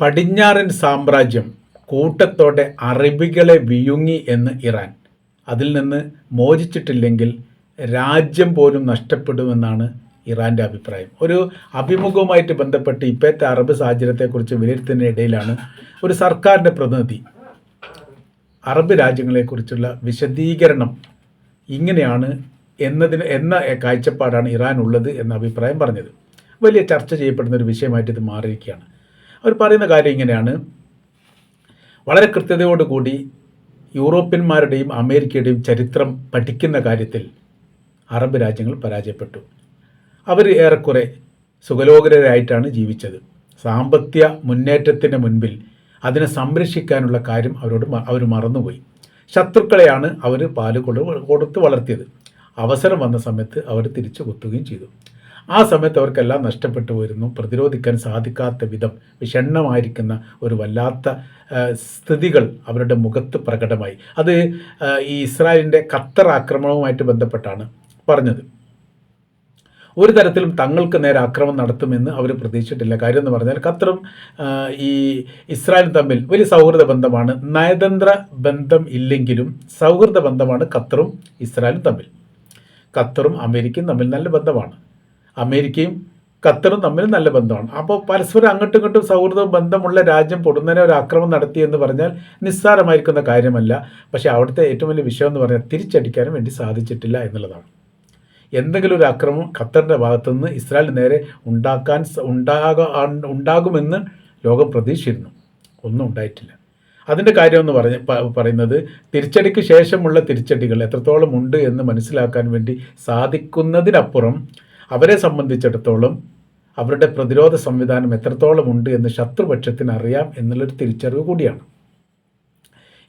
പടിഞ്ഞാറൻ സാമ്രാജ്യം കൂട്ടത്തോടെ അറബികളെ വിഴുങ്ങി എന്ന് ഇറാൻ. അതിൽ നിന്ന് മോചിച്ചിട്ടില്ലെങ്കിൽ രാജ്യം പോലും നഷ്ടപ്പെടുമെന്നാണ് ഇറാന്റെ അഭിപ്രായം. ഒരു അഭിമുഖവുമായിട്ട് ബന്ധപ്പെട്ട് ഇപ്പോഴത്തെ അറബ് സാഹചര്യത്തെക്കുറിച്ച് വിലയിരുത്തുന്നതിനിടയിലാണ് ഒരു സർക്കാരിന്റെ പ്രതിനിധി. അറബ് രാജ്യങ്ങളെക്കുറിച്ചുള്ള വിശദീകരണം ഇങ്ങനെയാണ് എന്നതിന് എന്ന കാഴ്ചപ്പാടാണ് ഇറാൻ ഉള്ളത് എന്ന അഭിപ്രായം പറഞ്ഞത്. വലിയ ചർച്ച ചെയ്യപ്പെടുന്ന ഒരു വിഷയമായിട്ട് ഇത് മാറിയിരിക്കുകയാണ്. അവർ പറയുന്ന കാര്യം ഇങ്ങനെയാണ്. വളരെ കൃത്യതയോടുകൂടി യൂറോപ്യന്മാരുടെയും അമേരിക്കയുടെയും ചരിത്രം പഠിക്കുന്ന കാര്യത്തിൽ അറബ് രാജ്യങ്ങൾ പരാജയപ്പെട്ടു. അവർ ഏറെക്കുറെ സുഖലോകരായിട്ടാണ് ജീവിച്ചത്. സാമ്പത്തിക മുന്നേറ്റത്തിന് മുൻപിൽ അതിനെ സംരക്ഷിക്കാനുള്ള കാര്യം അവരോട് അവർ മറന്നുപോയി. ശത്രുക്കളെയാണ് അവർ പാൽ കൊടുത്ത് വളർത്തിയത്. അവസരം വന്ന സമയത്ത് അവർ തിരിച്ചു കുത്തുകയും ചെയ്തു. ആ സമയത്ത് അവർക്കെല്ലാം നഷ്ടപ്പെട്ടു പോയിരുന്നു. പ്രതിരോധിക്കാൻ സാധിക്കാത്ത വിധം വിഷണ്ണമായിരിക്കുന്ന ഒരു വല്ലാത്ത സ്ഥിതികൾ അവരുടെ മുഖത്ത് പ്രകടമായി. അത് ഈ ഇസ്രായേലിന്റെ ഖത്തർ ആക്രമണവുമായിട്ട് ബന്ധപ്പെട്ടാണ് പറഞ്ഞത്. ഒരു തരത്തിലും തങ്ങൾക്ക് നേരെ ആക്രമണം നടത്തുമെന്ന് അവർ പ്രതീക്ഷിച്ചിട്ടില്ല. കാര്യം എന്ന് പറഞ്ഞാൽ ഖത്തറും ഈ ഇസ്രായേലും തമ്മിൽ വലിയ സൗഹൃദ ബന്ധമാണ്. നയതന്ത്ര ബന്ധം ഇല്ലെങ്കിലും സൗഹൃദ ബന്ധമാണ് ഖത്തറും ഇസ്രായേലും തമ്മിൽ. ഖത്തറും അമേരിക്കയും തമ്മിൽ നല്ല ബന്ധമാണ്. അമേരിക്കയും ഖത്തറും തമ്മിൽ നല്ല ബന്ധമാണ്. അപ്പോൾ പരസ്പരം അങ്ങോട്ടും ഇങ്ങോട്ടും സൗഹൃദ ബന്ധമുള്ള രാജ്യം പൊടുന്നതിനെ ഒരു ആക്രമണം നടത്തി എന്ന് പറഞ്ഞാൽ നിസ്സാരമായിരിക്കുന്ന കാര്യമല്ല. പക്ഷേ അവിടുത്തെ ഏറ്റവും വലിയ വിഷയം എന്ന് പറഞ്ഞാൽ തിരിച്ചടിക്കാനും വേണ്ടി സാധിച്ചിട്ടില്ല എന്നുള്ളതാണ്. എന്തെങ്കിലും ഒരു ആക്രമണം ഖത്തറിന്റെ ഭാഗത്തുനിന്ന് ഇസ്രായേലിന് നേരെ ഉണ്ടാക്കാൻ ഉണ്ടാകാൻ ഉണ്ടാക ഉണ്ടാകുമെന്ന് ലോകം പ്രതീക്ഷിച്ചിരുന്നു. ഒന്നും ഉണ്ടായിട്ടില്ല. അതിന്റെ കാര്യമെന്ന് പറഞ്ഞ പറയുന്നത് തിരിച്ചടിക്ക് ശേഷമുള്ള തിരിച്ചടികൾ എത്രത്തോളം ഉണ്ട് എന്ന് മനസ്സിലാക്കാൻ വേണ്ടി സാധിക്കുന്നതിനപ്പുറം അവരെ സംബന്ധിച്ചിടത്തോളം അവരുടെ പ്രതിരോധ സംവിധാനം എത്രത്തോളം ഉണ്ട് എന്ന് ശത്രുപക്ഷത്തിന് അറിയാം എന്നുള്ളൊരു തിരിച്ചറിവ് കൂടിയാണ്.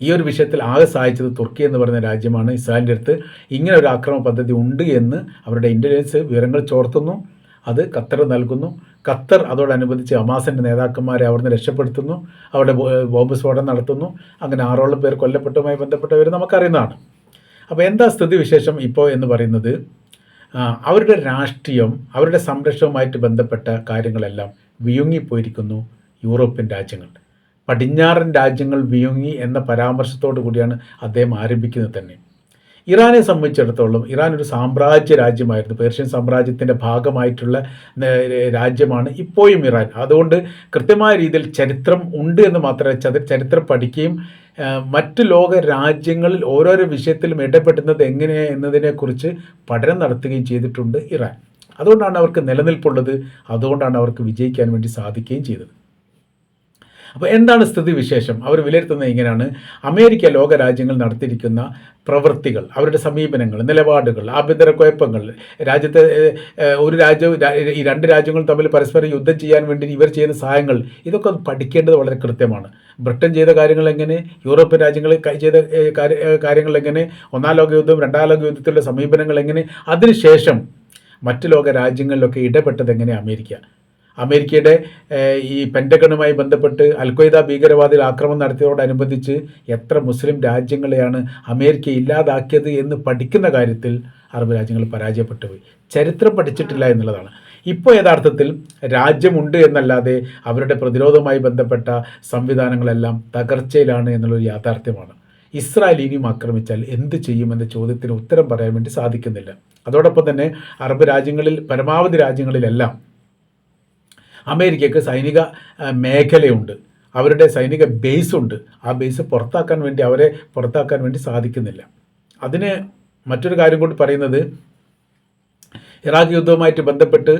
ഈ ഒരു വിഷയത്തിൽ ആകെ സഹായിച്ചത് തുർക്കി എന്ന് പറയുന്ന രാജ്യമാണ്. ഇസ്രായേലിന്റെ അടുത്ത് ഇങ്ങനെ ഒരു ആക്രമണ പദ്ധതി ഉണ്ട് എന്ന് അവരുടെ ഇന്റലിജൻസ് വിവരങ്ങൾ ചോർത്തുന്നു. അത് ഖത്തർ നൽകുന്നു. ഖത്തർ അതോടനുബന്ധിച്ച് ഹമാസിന്റെ നേതാക്കന്മാരെ അവിടുന്ന് രക്ഷപ്പെടുത്തുന്നു. അവിടെ ബോംബ് സ്ഫോടനം നടത്തുന്നു. അങ്ങനെ ആറോളം പേർ കൊല്ലപ്പെട്ടതുമായി ബന്ധപ്പെട്ടവർ നമുക്കറിയുന്നതാണ്. അപ്പോൾ എന്താ സ്ഥിതി വിശേഷം ഇപ്പോൾ എന്ന് പറയുന്നത്? അവരുടെ രാഷ്ട്രീയം അവരുടെ സംരക്ഷണവുമായിട്ട് ബന്ധപ്പെട്ട കാര്യങ്ങളെല്ലാം വിയുങ്ങിപ്പോയിരിക്കുന്നു യൂറോപ്യൻ രാജ്യങ്ങൾ. പടിഞ്ഞാറൻ രാജ്യങ്ങൾ വിയുങ്ങി എന്ന പരാമർശത്തോടു കൂടിയാണ് അദ്ദേഹം ആരംഭിക്കുന്നത് തന്നെ. ഇറാനെ സംബന്ധിച്ചിടത്തോളം ഇറാൻ ഒരു സാമ്രാജ്യ രാജ്യമായിരുന്നു. പേർഷ്യൻ സാമ്രാജ്യത്തിന്റെ ഭാഗമായിട്ടുള്ള രാജ്യമാണ് ഇപ്പോഴും ഇറാൻ. അതുകൊണ്ട് കൃത്യമായ രീതിയിൽ ചരിത്രം ഉണ്ട് എന്ന് മാത്രമേ ചരിത്രം പഠിക്കുകയും മറ്റ് ലോക രാജ്യങ്ങളിൽ ഓരോരോ വിഷയത്തിലും ഇടപെടുന്നത് എങ്ങനെ എന്നതിനെക്കുറിച്ച് പഠനം നടത്തുകയും ചെയ്തിട്ടുണ്ട് ഇറാൻ. അതുകൊണ്ടാണ് അവർക്ക് നിലനിൽപ്പുള്ളത് അതുകൊണ്ടാണ് അവർക്ക് വിജയിക്കാൻ വേണ്ടി സാധിക്കുകയും ചെയ്തത്. അപ്പോൾ എന്താണ് സ്ഥിതി വിശേഷം? അവർ വിലയിരുത്തുന്നത് ഇങ്ങനെയാണ്. അമേരിക്ക ലോക രാജ്യങ്ങൾ നടത്തിയിരിക്കുന്ന പ്രവൃത്തികൾ അവരുടെ സമീപനങ്ങൾ നിലപാടുകൾ ആഭ്യന്തര കുഴപ്പങ്ങൾ രാജ്യത്തെ ഒരു രാജ്യം ഈ രണ്ട് രാജ്യങ്ങൾ തമ്മിൽ പരസ്പരം യുദ്ധം ചെയ്യാൻ വേണ്ടി ഇവർ ചെയ്യുന്ന സഹായങ്ങൾ ഇതൊക്കെ പഠിക്കേണ്ടത് വളരെ കൃത്യമാണ്. ബ്രിട്ടൻ ചെയ്ത കാര്യങ്ങൾ എങ്ങനെ? യൂറോപ്യൻ രാജ്യങ്ങൾ ചെയ്ത കാര്യങ്ങൾ എങ്ങനെ? ഒന്നാം ലോക യുദ്ധം രണ്ടാം ലോക യുദ്ധത്തിലുള്ള സമീപനങ്ങൾ എങ്ങനെ? അതിനുശേഷം മറ്റു ലോക രാജ്യങ്ങളിലൊക്കെ ഇടപെട്ടത് എങ്ങനെ അമേരിക്ക. അമേരിക്കയുടെ ഈ പെൻഡഗണുമായി ബന്ധപ്പെട്ട് അൽഖ്വയ്ദ ഭീകരവാദികൾ ആക്രമണം നടത്തിയതോടനുബന്ധിച്ച് എത്ര മുസ്ലിം രാജ്യങ്ങളെയാണ് അമേരിക്ക ഇല്ലാതാക്കിയത് എന്ന് പഠിക്കുന്ന കാര്യത്തിൽ അറബ് രാജ്യങ്ങൾ പരാജയപ്പെട്ടു പോയി ചരിത്രം പഠിച്ചിട്ടില്ല എന്നുള്ളതാണ്. ഇപ്പോൾ യഥാർത്ഥത്തിൽ രാജ്യമുണ്ട് എന്നല്ലാതെ അവരുടെ പ്രതിരോധവുമായി ബന്ധപ്പെട്ട സംവിധാനങ്ങളെല്ലാം തകർച്ചയിലാണ് എന്നുള്ളൊരു യാഥാർത്ഥ്യമാണ്. ഇസ്രായേൽ ഇനിയും ആക്രമിച്ചാൽ എന്ത് ചെയ്യുമെന്ന ചോദ്യത്തിന് ഉത്തരം പറയാൻ വേണ്ടി സാധിക്കുന്നില്ല. അതോടൊപ്പം തന്നെ അറബ് രാജ്യങ്ങളിൽ പരമാവധി രാജ്യങ്ങളിലെല്ലാം അമേരിക്കയ്ക്ക് സൈനിക മേഖലയുണ്ട്. അവരുടെ സൈനിക ബേസ് ഉണ്ട് ആ ബേസ് പുറത്താക്കാൻ വേണ്ടി അവരെ പുറത്താക്കാൻ വേണ്ടി സാധിക്കുന്നില്ല. അതിന് മറ്റൊരു കാര്യം കൂടി പറയുന്നത് ഇറാഖ് യുദ്ധവുമായിട്ട് ബന്ധപ്പെട്ട്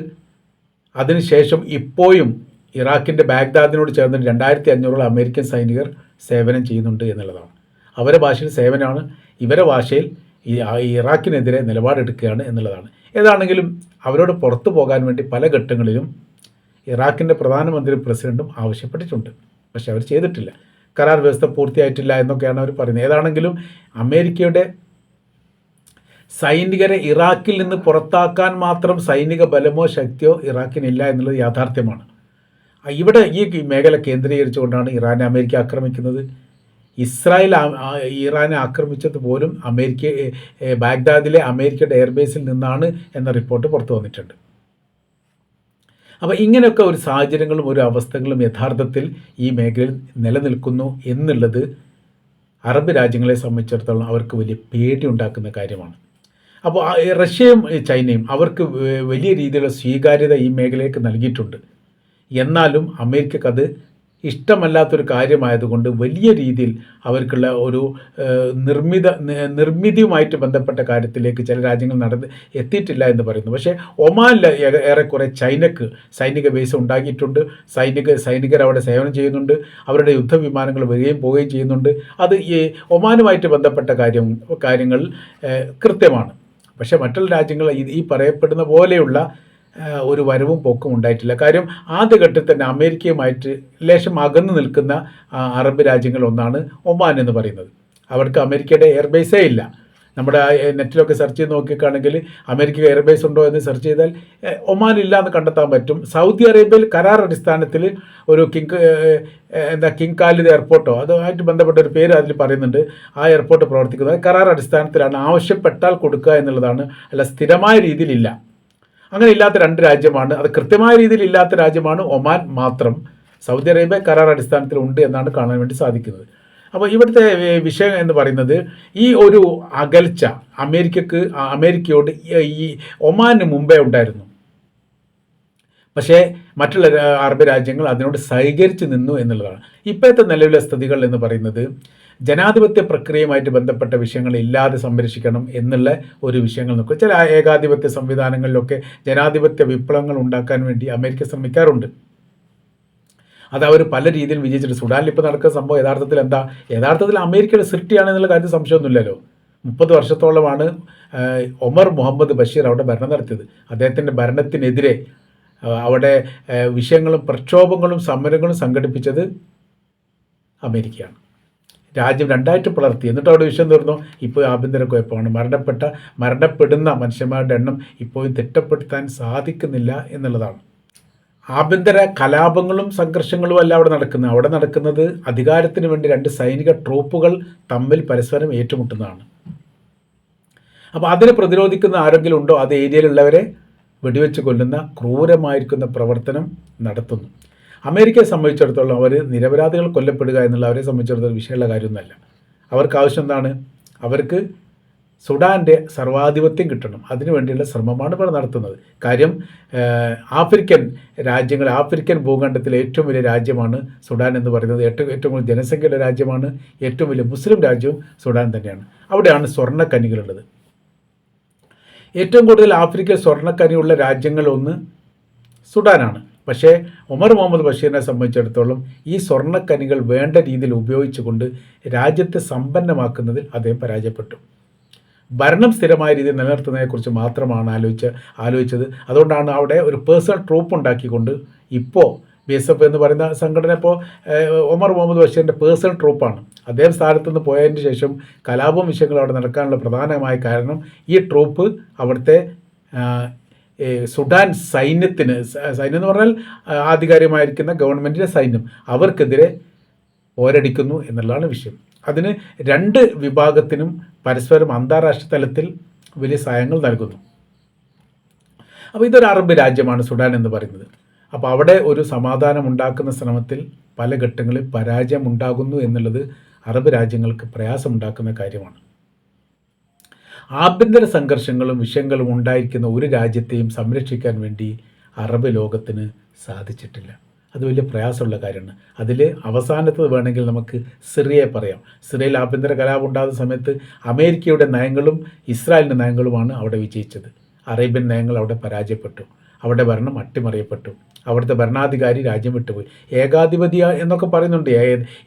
അതിനുശേഷം ഇപ്പോഴും ഇറാഖിന്റെ ബാഗ്ദാദിനോട് ചേർന്ന് രണ്ടായിരത്തി അഞ്ഞൂറോളം അമേരിക്കൻ സൈനികർ സേവനം ചെയ്യുന്നുണ്ട് എന്നുള്ളതാണ്. അവരുടെ ഭാഷയിൽ സേവനമാണ്. ഇവരെ ഭാഷയിൽ ഈ ഇറാഖിനെതിരെ നിലപാടെടുക്കുകയാണ് എന്നുള്ളതാണ്. ഏതാണെങ്കിലും അവരോട് പുറത്തു പോകാൻ വേണ്ടി പല ഘട്ടങ്ങളിലും ഇറാഖിന്റെ പ്രധാനമന്ത്രി പ്രസിഡന്റും ആവശ്യപ്പെട്ടിട്ടുണ്ട്. പക്ഷെ അവർ ചെയ്തിട്ടില്ല. കരാർ വ്യവസ്ഥ പൂർത്തിയായിട്ടില്ല എന്നൊക്കെയാണ് അവർ പറയുന്നത്. ഏതാണെങ്കിലും അമേരിക്കയുടെ സൈനികരെ ഇറാഖിൽ നിന്ന് പുറത്താക്കാൻ മാത്രം സൈനിക ബലമോ ശക്തിയോ ഇറാഖിനില്ല എന്നുള്ളത് യാഥാർത്ഥ്യമാണ്. ഇവിടെ ഈ മേഖല കേന്ദ്രീകരിച്ചുകൊണ്ടാണ് ഇറാനെ അമേരിക്ക ആക്രമിക്കുന്നത്. ഇസ്രായേൽ ഇറാനെ ആക്രമിച്ചത് പോലും അമേരിക്ക ബാഗ്ദാദിലെ അമേരിക്കയുടെ എയർബേസിൽ നിന്നാണ് എന്ന റിപ്പോർട്ട് പുറത്തു വന്നിട്ടുണ്ട്. അപ്പോൾ ഇങ്ങനെയൊക്കെ ഒരു സാഹചര്യങ്ങളും ഒരു അവസ്ഥകളും യഥാർത്ഥത്തിൽ ഈ മേഖലയിൽ നിലനിൽക്കുന്നു എന്നുള്ളത് അറബ് രാജ്യങ്ങളെ സംബന്ധിച്ചിടത്തോളം അവർക്ക് വലിയ പേടി ഉണ്ടാക്കുന്ന കാര്യമാണ് അപ്പോൾ റഷ്യയും ചൈനയും അവർക്ക് വലിയ രീതിയിലുള്ള സ്വീകാര്യത ഈ മേഖലയ്ക്ക് നൽകിയിട്ടുണ്ട്. എന്നാലും അമേരിക്കക്ക് അത് ഇഷ്ടമല്ലാത്തൊരു കാര്യമായതുകൊണ്ട് വലിയ രീതിയിൽ അവർക്കുള്ള ഒരു നിർമ്മിത നിർമ്മിതിയുമായിട്ട് ബന്ധപ്പെട്ട കാര്യത്തിലേക്ക് ചില രാജ്യങ്ങൾ നടന്ന് എത്തിയിട്ടില്ല എന്ന് പറയുന്നു. പക്ഷേ ഒമാനിൽ ഏറെ- ഏറെക്കുറെ ചൈനക്ക് സൈനിക ബേസ് ഉണ്ടാക്കിയിട്ടുണ്ട്. സൈനിക സൈനികർ അവിടെ സേവനം ചെയ്യുന്നുണ്ട്. അവരുടെ യുദ്ധവിമാനങ്ങൾ വരികയും പോവുകയും ചെയ്യുന്നുണ്ട്. അത് ഈ ഒമാനുമായിട്ട് ബന്ധപ്പെട്ട കാര്യം കാര്യങ്ങൾ കൃത്യമാണ്. പക്ഷേ മറ്റുള്ള രാജ്യങ്ങൾ ഈ പറയപ്പെടുന്ന പോലെയുള്ള ഒരു വരവും പോക്കും ഉണ്ടായിട്ടില്ല. കാര്യം ആദ്യഘട്ടത്തിൽ തന്നെ അമേരിക്കയുമായിട്ട് ലേശം അകന്നു നിൽക്കുന്ന അറബ് രാജ്യങ്ങളൊന്നാണ് ഒമാൻ എന്ന് പറയുന്നത്. അവർക്ക് അമേരിക്കയുടെ എയർബേസേ ഇല്ല. നമ്മുടെ നെറ്റിലൊക്കെ സെർച്ച് ചെയ്ത് നോക്കിക്കാണെങ്കിൽ അമേരിക്ക എയർബേസ് ഉണ്ടോ എന്ന് സെർച്ച് ചെയ്താൽ ഒമാൻ ഇല്ല എന്ന് കണ്ടെത്താൻ പറ്റും. സൗദി അറേബ്യയിൽ കരാർ അടിസ്ഥാനത്തിൽ ഒരു കിങ് എന്താ കിങ് ഖാലിദ് എയർപോർട്ടോ അതുമായിട്ട് ബന്ധപ്പെട്ട ഒരു പേര് അതിൽ പറയുന്നുണ്ട്. ആ എയർപോർട്ട് പ്രവർത്തിക്കുന്നത്. കരാർ അടിസ്ഥാനത്തിലാണ് ആവശ്യപ്പെട്ടാൽ കൊടുക്കുക എന്നുള്ളതാണ്. അല്ല സ്ഥിരമായ രീതിയിലില്ല അങ്ങനെ ഇല്ലാത്ത രണ്ട് രാജ്യമാണ് അത് കൃത്യമായ രീതിയിൽ ഇല്ലാത്ത രാജ്യമാണ് ഒമാൻ മാത്രം. സൗദി അറേബ്യ കരാർ അടിസ്ഥാനത്തിൽ ഉണ്ട് എന്നാണ് കാണാൻ വേണ്ടി സാധിക്കുന്നത്. അപ്പോൾ ഇവിടുത്തെ വിഷയം എന്ന് പറയുന്നത് ഈ ഒരു അകൽച്ച അമേരിക്കക്ക് അമേരിക്കയോട് ഈ- ഒമാന് മുമ്പേ ഉണ്ടായിരുന്നു. പക്ഷേ മറ്റുള്ള അറബ് രാജ്യങ്ങൾ അതിനോട് സഹകരിച്ച് നിന്നു എന്നുള്ളതാണ്. ഇപ്പോഴത്തെ നിലവിലെ സ്ഥിതികൾ എന്ന് പറയുന്നത് ജനാധിപത്യ പ്രക്രിയയുമായിട്ട് ബന്ധപ്പെട്ട വിഷയങ്ങൾ ഇല്ലാതെ സംരക്ഷിക്കണം എന്നുള്ള ഒരു വിഷയങ്ങൾ നോക്കുക. ചില ഏകാധിപത്യ സംവിധാനങ്ങളിലൊക്കെ ജനാധിപത്യ വിപ്ലവങ്ങൾ ഉണ്ടാക്കാൻ വേണ്ടി അമേരിക്ക ശ്രമിക്കാറുണ്ട്. അത് അവർ പല രീതിയിൽ വിജയിച്ചിട്ട് സുഡാനിൽ ഇപ്പോൾ നടക്കുന്ന സംഭവം യഥാർത്ഥത്തിൽ എന്താ? യഥാർത്ഥത്തിൽ അമേരിക്കയുടെ സൃഷ്ടിയാണ് എന്നുള്ള കാര്യത്തിൽ സംശയമൊന്നുമില്ലല്ലോ. മുപ്പത് വർഷത്തോളമാണ് ഒമർ മുഹമ്മദ് ബഷീർ അവിടെ ഭരണം നടത്തിയത്. അദ്ദേഹത്തിന്റെ ഭരണത്തിനെതിരെ അവിടെ വിഷയങ്ങളും പ്രക്ഷോഭങ്ങളും സമരങ്ങളും സംഘടിപ്പിച്ചത് അമേരിക്കയാണ്. രാജ്യം രണ്ടായിട്ട് പിളർത്തി എന്നിട്ട് അവിടെ വിഷയം തീർന്നു. ഇപ്പോൾ ആഭ്യന്തര കുഴപ്പമാണ്. മരണപ്പെട്ട മരണപ്പെടുന്ന മനുഷ്യന്മാരുടെ എണ്ണം ഇപ്പോഴും തിട്ടപ്പെടുത്താൻ സാധിക്കുന്നില്ല എന്നുള്ളതാണ്. ആഭ്യന്തര കലാപങ്ങളും സംഘർഷങ്ങളും അല്ല അവിടെ നടക്കുന്നത്. അവിടെ നടക്കുന്നത് അധികാരത്തിന് വേണ്ടി രണ്ട് സൈനിക ട്രൂപ്പുകൾ തമ്മിൽ പരസ്പരം ഏറ്റുമുട്ടുന്നതാണ്. അപ്പോൾ അതിനെ പ്രതിരോധിക്കുന്ന ആരെങ്കിലും ഉണ്ടോ? അത് ഏരിയയിലുള്ളവരെ വെടിവെച്ച് കൊല്ലുന്ന ക്രൂരമായിരിക്കുന്ന പ്രവർത്തനം നടത്തുന്നു. അമേരിക്കയെ സംബന്ധിച്ചിടത്തോളം അവർ നിരപരാധികൾ കൊല്ലപ്പെടുക എന്നുള്ള അവരെ സംബന്ധിച്ചിടത്തോളം വിഷയമുള്ള കാര്യമൊന്നുമല്ല. അവർക്ക് ആവശ്യം എന്താണ്? അവർക്ക് സുഡാന്റെ സർവാധിപത്യം കിട്ടണം. അതിനു വേണ്ടിയുള്ള ശ്രമമാണ് ഇവിടെ നടത്തുന്നത്. കാര്യം ആഫ്രിക്കൻ രാജ്യങ്ങൾ ആഫ്രിക്കൻ ഭൂഖണ്ഡത്തിലെ ഏറ്റവും വലിയ രാജ്യമാണ് സുഡാൻ എന്ന് പറയുന്നത്. ഏറ്റവും ഏറ്റവും കൂടുതൽ ജനസംഖ്യയുള്ള രാജ്യമാണ്. ഏറ്റവും വലിയ മുസ്ലിം രാജ്യവും സുഡാൻ തന്നെയാണ്. അവിടെയാണ് സ്വർണക്കനികളുള്ളത് ഏറ്റവും കൂടുതൽ ആഫ്രിക്കയിൽ സ്വർണക്കനിയുള്ള രാജ്യങ്ങളൊന്ന് സുഡാനാണ്. പക്ഷേ ഉമർ മുഹമ്മദ് ബഷീറിനെ സംബന്ധിച്ചിടത്തോളം ഈ സ്വർണക്കനികൾ വേണ്ട രീതിയിൽ ഉപയോഗിച്ചുകൊണ്ട് രാജ്യത്തെ സമ്പന്നമാക്കുന്നതിൽ അദ്ദേഹം പരാജയപ്പെട്ടു. ഭരണം സ്ഥിരമായ രീതിയിൽ നിലനിർത്തുന്നതിനെക്കുറിച്ച് മാത്രമാണ് ആലോചിച്ച് ആലോചിച്ചത്. അതുകൊണ്ടാണ് അവിടെ ഒരു പേഴ്സണൽ ട്രൂപ്പ് ഉണ്ടാക്കിക്കൊണ്ട് ഇപ്പോൾ ബി എസ് എഫ് എന്ന് പറയുന്ന സംഘടന ഇപ്പോൾ ഒമർ മുഹമ്മദ് ബഷീറിന്റെ പേഴ്സണൽ ട്രൂപ്പാണ്. അദ്ദേഹം സ്ഥാനത്ത് നിന്ന് പോയതിന് ശേഷം കലാപം വിഷയങ്ങൾ അവിടെ നടക്കാനുള്ള പ്രധാനമായ കാരണം ഈ ട്രൂപ്പ് അവിടുത്തെ സുഡാൻ സൈന്യത്തിന് സൈന്യം എന്ന് പറഞ്ഞാൽ ആധികാരികമായിരിക്കുന്ന ഗവൺമെന്റിന്റെ സൈന്യം. അവർക്കെതിരെ പോരടിക്കുന്നു എന്നുള്ളതാണ് വിഷയം. അതിന് രണ്ട് വിഭാഗത്തിനും പരസ്പരം അന്താരാഷ്ട്ര തലത്തിൽ വലിയ സഹായങ്ങൾ നൽകുന്നു. അപ്പോൾ ഇതൊരു അറബ് രാജ്യമാണ് സുഡാൻ എന്ന് പറയുന്നത്. അപ്പോൾ അവിടെ ഒരു സമാധാനം ഉണ്ടാക്കുന്ന ശ്രമത്തിൽ പല ഘട്ടങ്ങളിൽ പരാജയം ഉണ്ടാകുന്നു എന്നുള്ളത് അറബ് രാജ്യങ്ങൾക്ക് പ്രയാസമുണ്ടാക്കുന്ന കാര്യമാണ്. ആഭ്യന്തര സംഘർഷങ്ങളും വിഷയങ്ങളും ഉണ്ടായിരിക്കുന്ന ഒരു രാജ്യത്തെയും സംരക്ഷിക്കാൻ വേണ്ടി അറബ് ലോകത്തിന് സാധിച്ചിട്ടില്ല. അത് വലിയ പ്രയാസമുള്ള കാര്യമാണ്. അതിൽ അവസാനത്തത് വേണമെങ്കിൽ നമുക്ക് സിറിയയെ പറയാം. സിറിയയിൽ ആഭ്യന്തര കലാപം ഉണ്ടാകുന്ന സമയത്ത് അമേരിക്കയുടെ നയങ്ങളും ഇസ്രായേലിന്റെ നയങ്ങളുമാണ് അവിടെ വിജയിച്ചത്. അറേബ്യൻ നയങ്ങൾ അവിടെ പരാജയപ്പെട്ടു. അവിടെ ഭരണം അട്ടിമറിയപ്പെട്ടു. അവിടുത്തെ ഭരണാധികാരി രാജ്യം വിട്ടുപോയി. ഏകാധിപതി എന്നൊക്കെ പറയുന്നുണ്ട്.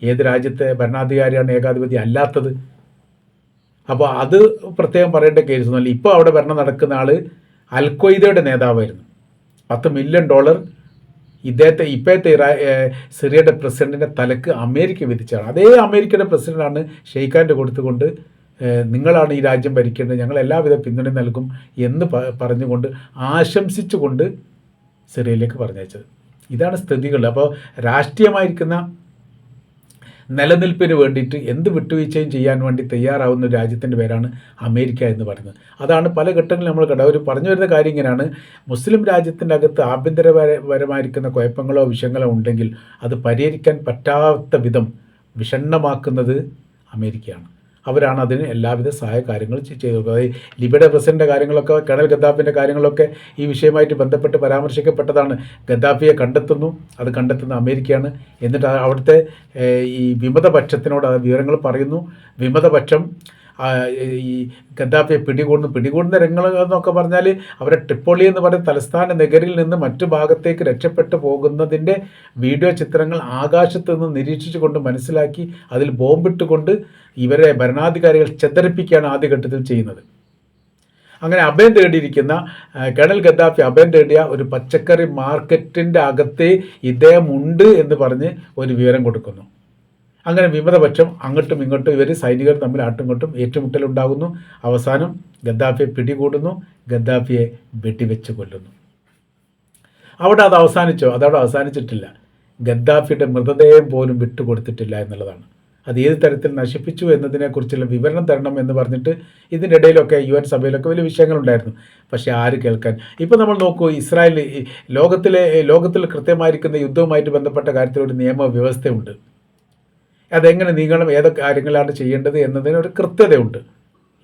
ഏത് രാജ്യത്തെ ഭരണാധികാരിയാണ് ഏകാധിപതി? അല്ലാത്തത് അപ്പോൾ അത് പ്രത്യേകം പറയേണ്ട കേസ് ഒന്നുമല്ല. ഇപ്പോൾ അവിടെ ഭരണം നടക്കുന്ന ആൾ അൽക്വയ്ദയുടെ നേതാവായിരുന്നു. പത്ത് മില്യൺ ഡോളർ ഇദ്ദേഹത്തെ ഇപ്പോഴത്തെ ഇറാ സിറിയയുടെ പ്രസിഡന്റിന്റെ തലക്ക് അമേരിക്ക വിധിച്ചാണ്. അതേ അമേരിക്കയുടെ പ്രസിഡന്റാണ് ഷെയ്ഖാന്റെ കൊടുത്തുകൊണ്ട് നിങ്ങളാണ് ഈ രാജ്യം ഭരിക്കേണ്ടത് ഞങ്ങൾ എല്ലാവിധ പിന്തുണയും നൽകും എന്ന് പറഞ്ഞുകൊണ്ട് ആശംസിച്ചുകൊണ്ട് സിറിയയിലേക്ക് പറഞ്ഞയച്ചത്. ഇതാണ് സ്ഥിതികൾ. അപ്പോൾ രാഷ്ട്രീയമായിരിക്കുന്ന നിലനിൽപ്പിന് വേണ്ടിയിട്ട് എന്ത് വിട്ടുവീഴ്ചയും ചെയ്യാൻ വേണ്ടി തയ്യാറാവുന്ന രാജ്യത്തിന്റെ പേരാണ് അമേരിക്ക എന്ന് പറയുന്നത്. അതാണ് പല ഘട്ടങ്ങളിൽ നമ്മൾ കണ്ടത്. അവർ പറഞ്ഞു വരുന്ന കാര്യം ഇങ്ങനെയാണ്. മുസ്ലിം രാജ്യത്തിന്റെ അകത്ത് ആഭ്യന്തരപരമായിരിക്കുന്ന കുഴപ്പങ്ങളോ വിഷയങ്ങളോ ഉണ്ടെങ്കിൽ അത് പരിഹരിക്കാൻ പറ്റാത്ത വിധം വിഷണ്ണമാക്കുന്നത് അമേരിക്കയാണ്. അവരാണ് അതിന് എല്ലാവിധ സഹായ കാര്യങ്ങളും ചെയ്തത് ലിബിയുടെ പ്രസിഡന്റെ കാര്യങ്ങളൊക്കെ കേണൽ ഗദ്ദാഫിന്റെ കാര്യങ്ങളൊക്കെ ഈ വിഷയമായിട്ട് ബന്ധപ്പെട്ട് പരാമർശിക്കപ്പെട്ടതാണ്. ഗദ്ദാഫിയെ കണ്ടെത്തുന്നു അത് കണ്ടെത്തുന്ന അമേരിക്കയാണ്. എന്നിട്ട് അവിടുത്തെ ഈ വിമതപക്ഷത്തിനോട് വിവരങ്ങൾ പറയുന്നു. വിമതപക്ഷം ഈ ഗദ്ദാഫിയെ പിടികൂടുന്നു പിടികൂടുന്ന രംഗങ്ങൾ എന്നൊക്കെ പറഞ്ഞാൽ അവരെ ട്രിപ്പോളി എന്ന് പറയുന്ന തലസ്ഥാന നഗരിൽ നിന്ന് മറ്റു ഭാഗത്തേക്ക് രക്ഷപ്പെട്ടു പോകുന്നതിന്റെ വീഡിയോ ചിത്രങ്ങൾ ആകാശത്ത് നിന്ന് നിരീക്ഷിച്ചുകൊണ്ട് മനസ്സിലാക്കി അതിൽ ബോംബിട്ടുകൊണ്ട് ഇവരെ ഭരണാധികാരികൾ ചെതറിപ്പിക്കുകയാണ് ആദ്യഘട്ടത്തിൽ ചെയ്യുന്നത്. അങ്ങനെ അഭയം തേടിയിരിക്കുന്ന കേണൽ ഗദ്ദാഫി അഭയം തേടിയ ഒരു പച്ചക്കറി മാർക്കറ്റിന്റെ അകത്തേ ഇദ്ദേഹം ഉണ്ട് എന്ന് പറഞ്ഞ് ഒരു വിവരം കൊടുക്കുന്നു. അങ്ങനെ വിമതപക്ഷം അങ്ങോട്ടും ഇങ്ങോട്ടും ഇവർ സൈനികർ തമ്മിൽ ആട്ടുംകൊട്ടും ഏറ്റുമുട്ടലുണ്ടാകുന്നു. അവസാനം ഗദ്ദാഫിയെ പിടികൂടുന്നു. ഗദ്ദാഫിയെ വെട്ടിവെച്ച് കൊല്ലുന്നു. അവിടെ അത് അവസാനിച്ചോ? അതവിടെ അവസാനിച്ചിട്ടില്ല. ഗദ്ദാഫിയുടെ മൃതദേഹം പോലും വിട്ടുകൊടുത്തിട്ടില്ല എന്നുള്ളതാണ്. അത് ഏത് തരത്തിൽ നശിപ്പിച്ചു എന്നതിനെക്കുറിച്ചുള്ള വിവരണം തരണം എന്ന് പറഞ്ഞിട്ട് ഇതിന്റെ ഇടയിലൊക്കെ യു എൻ സഭയിലൊക്കെ വലിയ വിഷയങ്ങളുണ്ടായിരുന്നു. പക്ഷേ ആര് കേൾക്കാൻ? ഇപ്പോൾ നമ്മൾ നോക്കൂ ഇസ്രായേൽ ലോകത്തിലെ ലോകത്തിൽ കൃത്യമായിരിക്കുന്ന യുദ്ധവുമായിട്ട് ബന്ധപ്പെട്ട കാര്യത്തിൽ ഒരു നിയമവ്യവസ്ഥയുണ്ട്. അതെങ്ങനെ നീങ്ങണം ഏതൊക്കെ കാര്യങ്ങളാണ് ചെയ്യേണ്ടത് എന്നതിന് ഒരു കൃത്യതയുണ്ട്.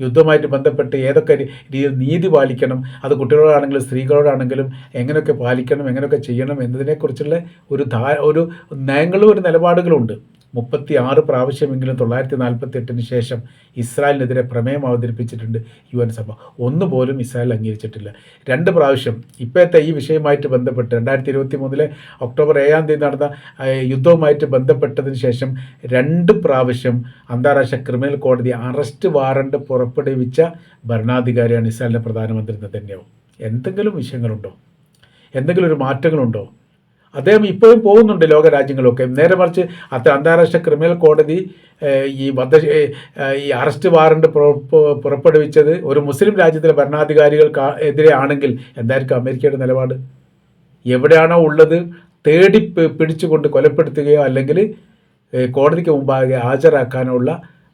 യുദ്ധമായിട്ട് ബന്ധപ്പെട്ട് ഏതൊക്കെ രീതിയിൽ നീതി പാലിക്കണം അത് കുട്ടികളോടാണെങ്കിലും സ്ത്രീകളോടാണെങ്കിലും എങ്ങനെയൊക്കെ പാലിക്കണം എങ്ങനെയൊക്കെ ചെയ്യണം എന്നതിനെക്കുറിച്ചുള്ള ഒരു ധാ ഒരു നയങ്ങളും ഒരു നിലപാടുകളും ഉണ്ട് മുപ്പത്തി ആറ് പ്രാവശ്യമെങ്കിലും തൊള്ളായിരത്തി നാൽപ്പത്തി എട്ടിന് ശേഷം ഇസ്രായേലിനെതിരെ പ്രമേയം അവതരിപ്പിച്ചിട്ടുണ്ട് യു എൻ സഭ. ഒന്നുപോലും ഇസ്രായേൽ അംഗീകരിച്ചിട്ടില്ല. രണ്ട് പ്രാവശ്യം ഇപ്പോഴത്തെ ഈ വിഷയമായിട്ട് ബന്ധപ്പെട്ട് രണ്ടായിരത്തി ഇരുപത്തി മൂന്നിലെ ഒക്ടോബർ ഏഴാം തീയതി നടന്ന യുദ്ധവുമായിട്ട് ബന്ധപ്പെട്ടതിന് ശേഷം രണ്ട് പ്രാവശ്യം അന്താരാഷ്ട്ര ക്രിമിനൽ കോടതി അറസ്റ്റ് വാറണ്ട് പുറപ്പെടുവിച്ച ഭരണാധികാരിയാണ് ഇസ്രായേലിന്റെ പ്രധാനമന്ത്രി നെതന്യാവും എന്തെങ്കിലും വിഷയങ്ങളുണ്ടോ? എന്തെങ്കിലും ഒരു മാറ്റങ്ങളുണ്ടോ? അദ്ദേഹം ഇപ്പോഴും പോകുന്നുണ്ട് ലോകരാജ്യങ്ങളൊക്കെ. നേരെ മറിച്ച് അത്ര അന്താരാഷ്ട്ര ക്രിമിനൽ കോടതി ഈ വധ ഈ അറസ്റ്റ് വാറണ്ട് പുറപ്പെടുവിച്ചത് ഒരു മുസ്ലിം രാജ്യത്തിലെ ഭരണാധികാരികൾക്ക് എതിരെ ആണെങ്കിൽ എന്തായിരിക്കും അമേരിക്കയുടെ നിലപാട്? എവിടെയാണോ ഉള്ളത് തേടി പിടിച്ചുകൊണ്ട് കൊലപ്പെടുത്തുകയോ അല്ലെങ്കിൽ കോടതിക്ക് മുമ്പാകെ ഹാജരാക്കാനുള്ള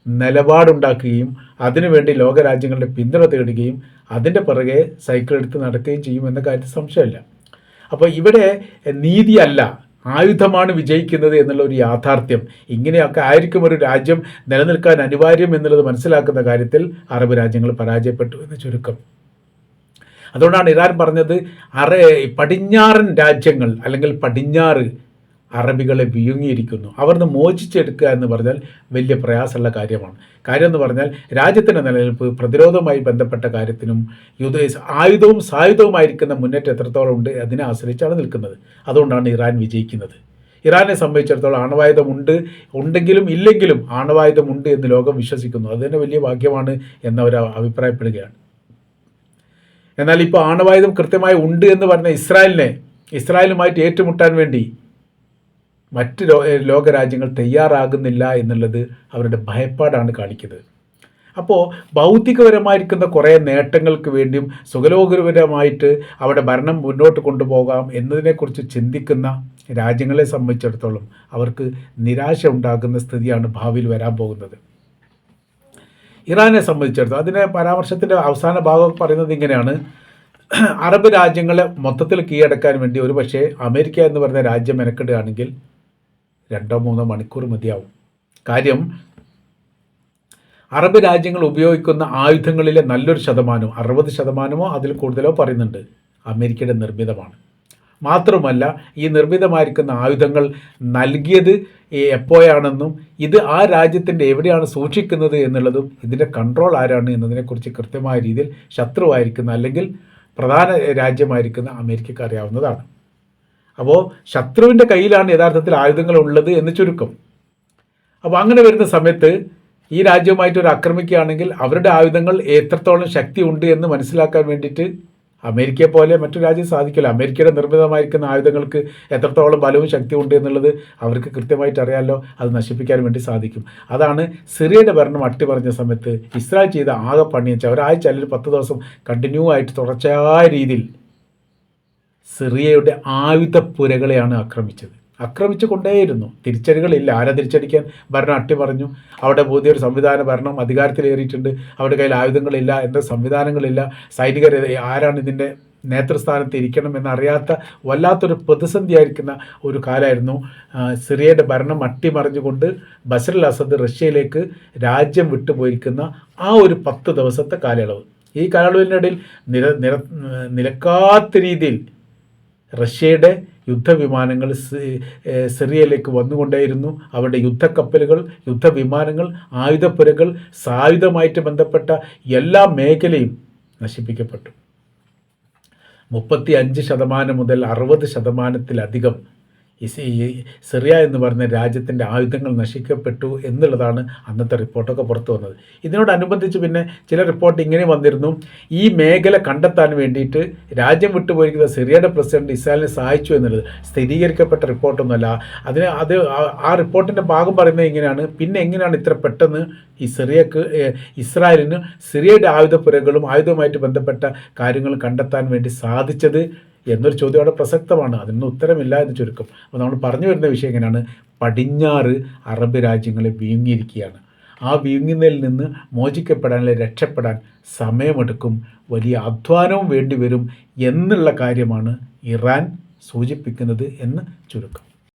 നിലപാടുണ്ടാക്കുകയും അതിനുവേണ്ടി ലോകരാജ്യങ്ങളുടെ പിന്തുണ തേടുകയും അതിന്റെ പുറകെ സൈക്കിൾ എടുത്ത് നടക്കുകയും ചെയ്യും എന്ന കാര്യത്തിൽ സംശയമില്ല. അപ്പോൾ ഇവിടെ നീതിയല്ല ആയുധമാണ് വിജയിക്കുന്നത് എന്നുള്ള ഒരു യാഥാർത്ഥ്യം. ഇങ്ങനെയൊക്കെ ആയിരിക്കും ഒരു രാജ്യം നിലനിൽക്കാൻ അനിവാര്യം എന്നുള്ളത് മനസ്സിലാക്കുന്ന കാര്യത്തിൽ അറബ് രാജ്യങ്ങൾ പരാജയപ്പെട്ടു എന്ന് ചുരുക്കം. അതുകൊണ്ടാണ് ഇറാൻ പറഞ്ഞത് അറേ പടിഞ്ഞാറൻ രാജ്യങ്ങൾ അല്ലെങ്കിൽ പടിഞ്ഞാറ് അറബികളെ വിഴുങ്ങിയിരിക്കുന്നു. അവർന്ന് മോചിച്ചെടുക്കുക എന്ന് പറഞ്ഞാൽ വലിയ പ്രയാസമുള്ള കാര്യമാണ്. കാര്യം എന്ന് പറഞ്ഞാൽ രാജ്യത്തിന്റെ നിലനിൽപ്പ് പ്രതിരോധവുമായി ബന്ധപ്പെട്ട കാര്യത്തിനും യുദ്ധ ആയുധവും സായുധവുമായിരിക്കുന്ന മുന്നേറ്റം എത്രത്തോളം ഉണ്ട് അതിനെ ആശ്രയിച്ചാണ് നിൽക്കുന്നത്. അതുകൊണ്ടാണ് ഇറാൻ വിജയിക്കുന്നത്. ഇറാനെ സംബന്ധിച്ചിടത്തോളം ആണവായുധം ഉണ്ട് ഉണ്ടെങ്കിലും ഇല്ലെങ്കിലും ആണവായുധം ഉണ്ട് എന്ന് ലോകം വിശ്വസിക്കുന്നു. അത് തന്നെ വലിയ ഭാഗ്യമാണ് എന്നവർ അഭിപ്രായപ്പെടുകയാണ്. എന്നാൽ ഇപ്പോൾ ആണവായുധം കൃത്യമായി ഉണ്ട് എന്ന് പറഞ്ഞ ഇസ്രായേലിനെ ഇസ്രായേലുമായിട്ട് ഏറ്റുമുട്ടാൻ വേണ്ടി മറ്റ് ലോകരാജ്യങ്ങൾ തയ്യാറാകുന്നില്ല എന്നുള്ളത് അവരുടെ ഭയപ്പാടാണ് കാണിക്കുന്നത്. അപ്പോൾ ഭൗതികപരമായിരിക്കുന്ന കുറേ നേട്ടങ്ങൾക്ക് വേണ്ടിയും സുഖലോകരപരമായിട്ട് അവിടെ ഭരണം മുന്നോട്ട് കൊണ്ടുപോകാം എന്നതിനെക്കുറിച്ച് ചിന്തിക്കുന്ന രാജ്യങ്ങളെ സംബന്ധിച്ചിടത്തോളം അവർക്ക് നിരാശ ഉണ്ടാകുന്ന സ്ഥിതിയാണ് ഭാവിയിൽ വരാൻ പോകുന്നത്. ഇറാനെ സംബന്ധിച്ചിടത്തോളം അതിന്റെ പരാമർശത്തിന്റെ അവസാന ഭാഗം പറയുന്നത് ഇങ്ങനെയാണ്. അറബ് രാജ്യങ്ങളെ മൊത്തത്തിൽ കീഴടക്കാൻ വേണ്ടി ഒരു പക്ഷേ അമേരിക്ക എന്ന് പറയുന്ന രാജ്യം മെനക്കെടുകയാണെങ്കിൽ രണ്ടോ മൂന്നോ മണിക്കൂർ മതിയാവും. കാര്യം അറബ് രാജ്യങ്ങൾ ഉപയോഗിക്കുന്ന ആയുധങ്ങളിലെ നല്ലൊരു ശതമാനം അറുപത് ശതമാനമോ അതിൽ കൂടുതലോ പറയുന്നുണ്ട്. അമേരിക്കയുടെ നിർമ്മിതമാണ്. മാത്രമല്ല ഈ നിർമ്മിതമായിരിക്കുന്ന ആയുധങ്ങൾ നൽകിയത് എപ്പോഴാണെന്നും ഇത് ആ രാജ്യത്തിന്റെ എവിടെയാണ് സൂക്ഷിക്കുന്നത് എന്നുള്ളതും ഇതിന്റെ കൺട്രോൾ ആരാണ് എന്നതിനെക്കുറിച്ച് കൃത്യമായ രീതിയിൽ ശത്രുവായിരിക്കുന്ന അല്ലെങ്കിൽ പ്രധാന രാജ്യമായിരിക്കുന്ന അമേരിക്കക്ക് അറിയാവുന്നതാണ്. അപ്പോൾ ശത്രുവിന്റെ കയ്യിലാണ് യഥാർത്ഥത്തിൽ ആയുധങ്ങൾ ഉള്ളത് എന്ന് ചുരുക്കം. അപ്പോൾ അങ്ങനെ വരുന്ന സമയത്ത് ഈ രാജ്യവുമായിട്ട് ഒരു ആക്രമിക്കുകയാണെങ്കിൽ അവരുടെ ആയുധങ്ങൾ എത്രത്തോളം ശക്തി ഉണ്ട് എന്ന് മനസ്സിലാക്കാൻ വേണ്ടിയിട്ട് അമേരിക്കയെ പോലെ മറ്റു രാജ്യം സാധിക്കില്ല. അമേരിക്കയുടെ നിർമ്മിതമായിരിക്കുന്ന ആയുധങ്ങൾക്ക് എത്രത്തോളം ബലവും ശക്തി ഉണ്ട് എന്നുള്ളത് അവർക്ക് കൃത്യമായിട്ട് അറിയാമല്ലോ അത് നശിപ്പിക്കാൻ വേണ്ടി സാധിക്കും. അതാണ് സിറിയയുടെ ഭരണം അട്ടിമറിഞ്ഞ സമയത്ത് ഇസ്രായേൽ ചെയ്ത ആകെ പണിയെന്ന് വെച്ചാൽ ഒരാഴ്ച അല്ലെങ്കിൽ പത്ത് ദിവസം കണ്ടിന്യൂ ആയിട്ട് തുടർച്ചയായ രീതിയിൽ സിറിയയുടെ ആയുധപ്പുരകളെയാണ് ആക്രമിച്ചത്. ആക്രമിച്ചു കൊണ്ടേയിരുന്നു. തിരിച്ചടികളില്ല. ആരെ തിരിച്ചടിക്കാൻ ഭരണം അട്ടിമറിഞ്ഞു അവിടെ പുതിയൊരു സംവിധാന ഭരണം അധികാരത്തിലേറിയിട്ടുണ്ട്. അവരുടെ കയ്യിൽ ആയുധങ്ങളില്ല. എന്താ സംവിധാനങ്ങളില്ല? സൈനികർ ആരാണ് ഇതിന്റെ നേതൃസ്ഥാനത്ത് ഇരിക്കണം എന്നറിയാത്ത വല്ലാത്തൊരു പ്രതിസന്ധിയായിരിക്കുന്ന ഒരു കാലമായിരുന്നു. സിറിയയുടെ ഭരണം അട്ടിമറിഞ്ഞുകൊണ്ട് ബഷർ അസദ് റഷ്യയിലേക്ക് രാജ്യം വിട്ടുപോയിരിക്കുന്ന ആ ഒരു പത്ത് ദിവസത്തെ കാലയളവ്. ഈ കാലയളവിനിടയിൽ നില നിര നിലക്കാത്ത രീതിയിൽ റഷ്യയുടെ യുദ്ധവിമാനങ്ങൾ സിറിയയിലേക്ക് വന്നുകൊണ്ടേയിരുന്നു. അവരുടെ യുദ്ധക്കപ്പലുകൾ യുദ്ധവിമാനങ്ങൾ ആയുധപ്പുരകൾ സായുധമായിട്ട് ബന്ധപ്പെട്ട എല്ലാ മേഖലയും നശിപ്പിക്കപ്പെട്ടു. മുപ്പത്തി അഞ്ച് ശതമാനം മുതൽ അറുപത് ശതമാനത്തിലധികം ഇസ് സിറിയ എന്ന് പറഞ്ഞ രാജ്യത്തിന്റെ ആയുധങ്ങൾ നശിക്കപ്പെട്ടു എന്നുള്ളതാണ് അന്നത്തെ റിപ്പോർട്ടൊക്കെ പുറത്തു വന്നത്. ഇതിനോടനുബന്ധിച്ച് പിന്നെ ചില റിപ്പോർട്ട് ഇങ്ങനെ വന്നിരുന്നു. ഈ മേഖല കണ്ടെത്താൻ വേണ്ടിയിട്ട് രാജ്യം വിട്ടുപോയിരിക്കുന്ന സിറിയയുടെ പ്രസിഡന്റ് ഇസ്രായേലിനെ സഹായിച്ചു എന്നുള്ളത് സ്ഥിരീകരിക്കപ്പെട്ട റിപ്പോർട്ടൊന്നുമല്ല. അതിന് അത് ആ- റിപ്പോർട്ടിന്റെ ഭാഗം പറയുന്നത് ഇങ്ങനെയാണ്. പിന്നെ എങ്ങനെയാണ് ഇത്ര പെട്ടെന്ന് ഈ സിറിയക്ക് ഇസ്രായേലിന് സിറിയയുടെ ആയുധപ്പുരകളും ആയുധവുമായിട്ട് ബന്ധപ്പെട്ട കാര്യങ്ങൾ കണ്ടെത്താൻ വേണ്ടി സാധിച്ചത്? എന്നൊരു ചോദ്യം അവിടെ പ്രസക്തമാണ്. അതിനൊന്നും ഉത്തരമില്ല എന്ന് ചുരുക്കം. അപ്പോൾ നമ്മൾ പറഞ്ഞു വരുന്ന വിഷയം എങ്ങനെയാണ്? പടിഞ്ഞാറ് അറബ് രാജ്യങ്ങളെ വീങ്ങിയിരിക്കുകയാണ്. ആ വീങ്ങുന്നതിൽ നിന്ന് മോചിക്കപ്പെടാൻ അല്ലെങ്കിൽ രക്ഷപ്പെടാൻ സമയമെടുക്കും. വലിയ അധ്വാനവും വേണ്ടിവരും എന്നുള്ള കാര്യമാണ് ഇറാൻ സൂചിപ്പിക്കുന്നത് എന്ന് ചുരുക്കം.